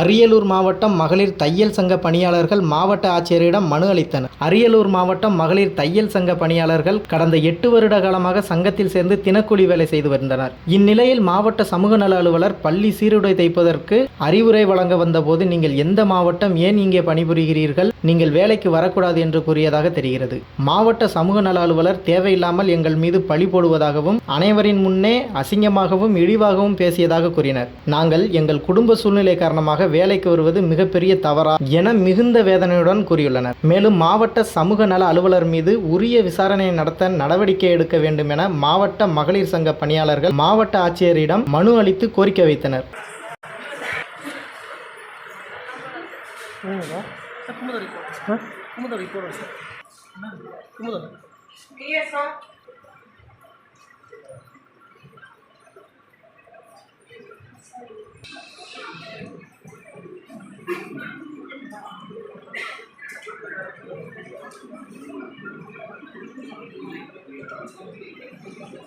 அரியலூர் மாவட்டம் மகளிர் தையல் சங்க பணியாளர்கள் மாவட்ட ஆட்சியரிடம் மனு அளித்தனர். அரியலூர் மாவட்டம் மகளிர் தையல் சங்க பணியாளர்கள் கடந்த எட்டு வருட காலமாக சங்கத்தில் சேர்ந்து தினக்கூலி வேலை செய்து வந்தனர் இந்நிலையில் மாவட்ட சமூக நல அலுவலர் பள்ளி சீருடை தைப்பதற்கு அறிவுரை வழங்க வந்தபோது நீங்கள் எந்த மாவட்டம் ஏன் இங்கே பணிபுரிகிறீர்கள்? நீங்கள் வேலைக்கு வரக்கூடாது என்று கூறியதாக தெரிகிறது. மாவட்ட சமூக நல அலுவலர் தேவையில்லாமல் எங்கள் மீது பழி போடுவதாகவும் அனைவரின் முன்னே அசிங்கமாகவும் இழிவாகவும் பேசியதாக கூறினர். நாங்கள் எங்கள் குடும்ப சூழ்நிலை காரணமாக வேலைக்கு வருவது மிகப்பெரிய தவறா என மிகுந்த வேதனையுடன் கூறியுள்ளனர். மேலும் மாவட்ட சமூக நல அலுவலர் மீது உரிய விசாரணை நடத்த நடவடிக்கை எடுக்க வேண்டும் என மாவட்ட மகளிர் சங்க பணியாளர்கள் மாவட்ட ஆட்சியரிடம் மனு அளித்து கோரிக்கை வைத்தனர். குமுத ரிப்போர்ட் குமுத ரிப்போர்ட் சார். குமுத